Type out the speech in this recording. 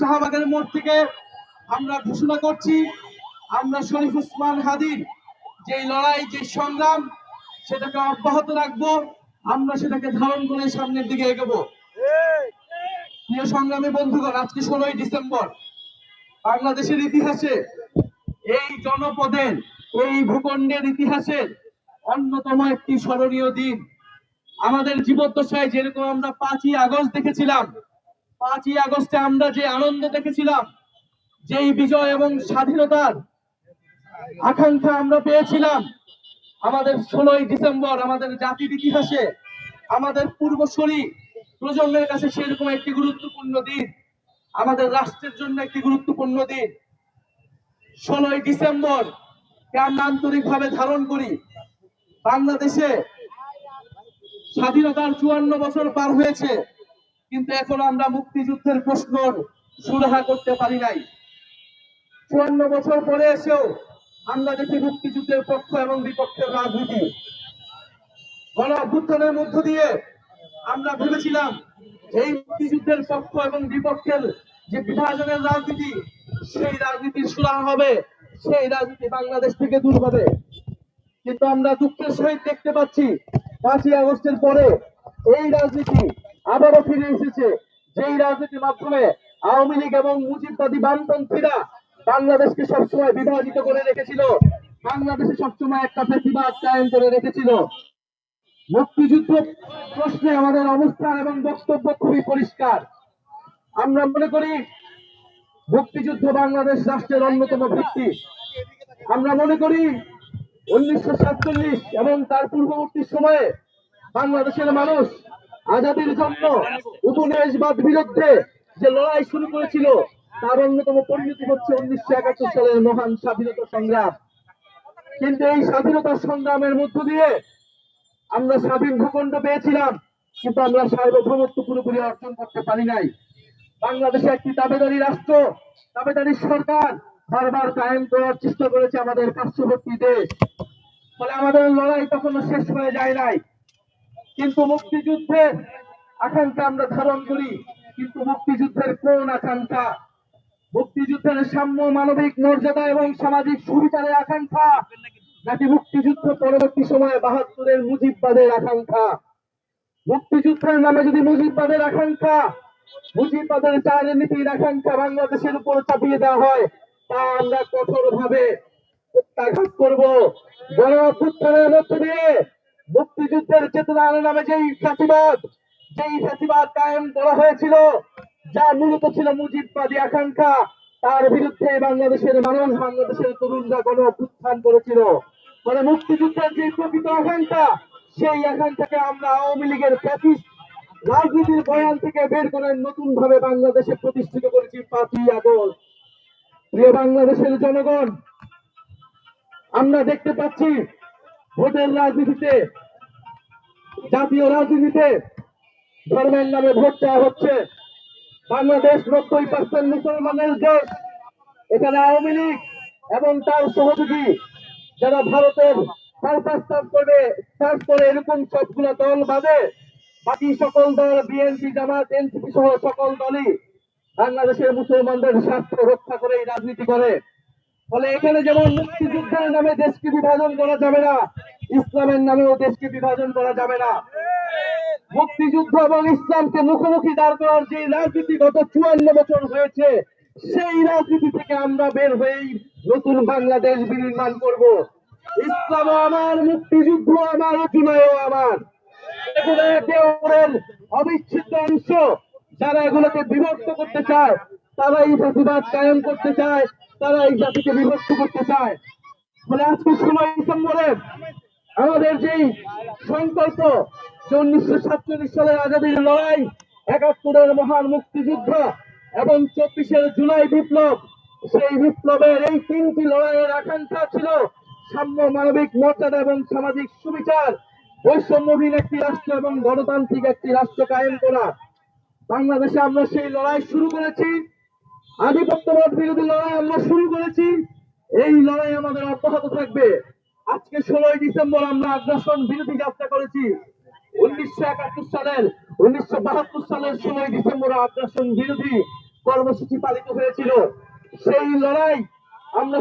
শাহবাগের মোড় থেকে আমরা ঘোষণা করছি, আমরা শরীফ উসমান হাদির যে লড়াই যে সংগ্রাম, সেটাকে অব্যাহত রাখব, আমরা সেটাকে ধারণ করে সামনের দিকে এগোবো। প্রিয় সংগ্রামী বন্ধুগণ, আজকে ষোলোই ডিসেম্বর, বাংলাদেশের ইতিহাসে এই জনপদের, এই ভূখণ্ডের ইতিহাসের অন্যতম একটি স্মরণীয় দিন। আমাদের জীবদ্দশায় যেরকম আমরা পাঁচই আগস্ট দেখেছিলাম পাঁচই আগস্টে আমরা যে আনন্দ দেখেছিলাম, যেই বিজয় এবং স্বাধীনতার আকাঙ্ক্ষা আমরা পেয়েছিলাম, আমাদের ষোলোই ডিসেম্বর আমাদের জাতির ইতিহাসে, আমাদের পূর্বসূরি প্রজন্মের কাছে সেরকম একটি গুরুত্বপূর্ণ দিন, আমাদের রাষ্ট্রের জন্য একটি গুরুত্বপূর্ণ দিন। ষোলোই ডিসেম্বর আমরা আন্তরিকভাবে ধারণ করি, বাংলাদেশে স্বাধীনতার চুয়ান্ন বছর পার হয়েছে। কিন্তু এখন আমরা মুক্তিযুদ্ধের প্রশ্ন সুরাহা করতে পারি নাই। চুয়ান্ন বছর পরে এসেও আমরা দেখি মুক্তিযুদ্ধের পক্ষ এবং বিপক্ষের রাজনীতি। গণ অভ্যুত্থানের মধ্য দিয়ে আমরা ভেবেছিলাম এই মুক্তিযুদ্ধের পক্ষ এবং বিপক্ষের যে বিভাজনের রাজনীতি, সেই রাজনীতির সুরাহা হবে, সেই রাজনীতি বাংলাদেশ থেকে দূর হবে। কিন্তু আমরা দুঃখের সহিত দেখতে পাচ্ছি, পাঁচই আগস্টের পরে এই রাজনীতি আবারও ফিরে এসেছে। যেই রাজনীতির মাধ্যমে আওয়ামী লীগ এবং মুজিববাদী বামপন্থীরা বাংলাদেশকে সবসময় বিভাজিত করে রেখেছিল, বাংলাদেশে সবসময় একটা প্রতিবাদ কায়েম করে রেখেছিল। মুক্তিযুদ্ধ প্রশ্নে আমাদের অবস্থান এবং বক্তব্য খুবই পরিষ্কার। আমরা মনে করি মুক্তিযুদ্ধ বাংলাদেশ রাষ্ট্রের অন্যতম ভিত্তি। আমরা মনে করি উনিশশো সাতচল্লিশ এবং তার পূর্ববর্তী সময়ে বাংলাদেশের মানুষ আজাদির জন্য উপনিবেশবাদ বিরুদ্ধে যে লড়াই শুরু করেছিল, তার অন্যতম পরিণতি হচ্ছে উনিশশো একাত্তর সালের মহান স্বাধীনতা সংগ্রাম। কিন্তু এই স্বাধীনতা সংগ্রামের মধ্য দিয়ে আমরা স্বাধীন ভূখণ্ড পেয়েছিলাম, কিন্তু আমরা সার্বভৌমত্ব পুরোপুরি অর্জন করতে পারি নাই। বাংলাদেশে একটি দাবেদারি রাষ্ট্র, দাবেদারি সরকার বারবার কায়েম করার চেষ্টা করেছে আমাদের পার্শ্ববর্তী দেশ। ফলে আমাদের লড়াই তখনো শেষ হয়ে যায় নাই। কিন্তু মুক্তিযুদ্ধের আকাঙ্ক্ষা আমরা ধারণ করি, কিন্তু মুক্তিযুদ্ধের কোন আকাঙ্ক্ষা? মুক্তিযুদ্ধের সাম্য মানবিক মর্যাদা এবং সামাজিক সুবিচারের আকাঙ্ক্ষা, নাকি মুক্তিযুদ্ধ পরবর্তী সময়ে বাহাত্তরের মুজিববাদের আকাঙ্ক্ষা? মুক্তিযুদ্ধের নামে যদি মুজিববাদের আকাঙ্ক্ষা, মুজিববাদের চার নীতির আকাঙ্ক্ষা বাংলাদেশের উপর চাপিয়ে দেওয়া হয়, তা আমরা কঠোর ভাবে প্রত্যাঘাত করব। গণ অভ্যুত্থানের মধ্য দিয়ে মুক্তিযুদ্ধের চেতনার নামে যেই ফাঁসিবাদ যেই ফাঁসিবাদ কায়েম করা হয়েছিল, যা মূলত ছিল মুজিববাদী আকাঙ্ক্ষা, তার বিরুদ্ধে বাংলাদেশের মানুষ, বাংলাদেশের তরুণরা গণ অভ্যুত্থান করেছিল। ফলে মুক্তিযুদ্ধের যে প্রকৃত আকাঙ্ক্ষা, সেই আকাঙ্ক্ষাকে আমরা আওয়ামী লীগের রাজনীতির বয়ান থেকে বের করে নতুন ভাবে বাংলাদেশে প্রতিষ্ঠিত করেছি পাঁচই আগস্ট। প্রিয় বাংলাদেশের জনগণ, আমরা দেখতে পাচ্ছি ভোটের রাজনীতিতে, জাতীয় রাজনীতিতে ধর্মের নামে ভোট চাওয়া হচ্ছে। বাংলাদেশ নব্বই পার্সেন্ট মুসলমানের দেশ এখানে আওয়ামী লীগ এবং তার সহযোগী যারা ভারতের পারপাস করে চাষ করে এরকম সবগুলো দল বাদে বাকি সকল দল, বিএনপি, জামাত, এনসিপি সহ সকল দলই বাংলাদেশের মুসলমানদের স্বার্থ রক্ষা করে এই রাজনীতি করে। ফলে এখানে যেমন মুক্তিযুদ্ধের নামে দেশকে বিভাজন করা যাবে না ইসলামের নামেও দেশকে বিভাজন করা যাবে না। মুক্তিযুদ্ধ এবং ইসলামকে মুখোমুখি দাঁড় করার যে রাজনীতি গত চুয়ান্ন বছর হয়েছে, সেই রাজনীতি থেকে আমরা বের হয়েই নতুন বাংলাদেশ বিনির্মাণ করব। ইসলামও আমার মুক্তিযুদ্ধ আমার চুনায়ও আমার। এগুলো একে অবিচ্ছেদ্য অংশ। যারা এগুলোকে বিভক্ত করতে চায় তারা এই প্রতিবাদ কায়েম করতে চায় তারা এই জাতিকে বিভক্ত করতে চায়। ফলে আজকে ষোলোই ডিসেম্বরে আমাদের যেই সংকল্প যে উনিশশো সাতচল্লিশ সালের আজাদির লড়াই, একাত্তরের মহান মুক্তিযুদ্ধ এবং চব্বিশের জুলাই বিপ্লব, সেই বিপ্লবের এই তিনটি লড়াইয়ের আকাঙ্ক্ষা ছিল সাম্য মানবিক মর্যাদা এবং সামাজিক সুবিচার, বৈষম্যহীন একটি রাষ্ট্র এবং গণতান্ত্রিক একটি রাষ্ট্র কায়েম করা। বাংলাদেশে আমরা সেই লড়াই শুরু করেছি, আধিপত্যবাদ বিরোধী লড়াই আমরা শুরু করেছি, এই লড়াই আমাদের অব্যাহত থাকবে। আজকে ষোলোই ডিসেম্বর আমরা আগ্রাসন বিরোধী যাত্রা করেছি। উনিশশো একাত্তর সালের, উনিশশো বাহাত্তর সালের ষোলোই ডিসেম্বর আগ্রাসন বিরোধী কর্মসূচি পালিত হয়েছিল। সেই লড়াই আমরা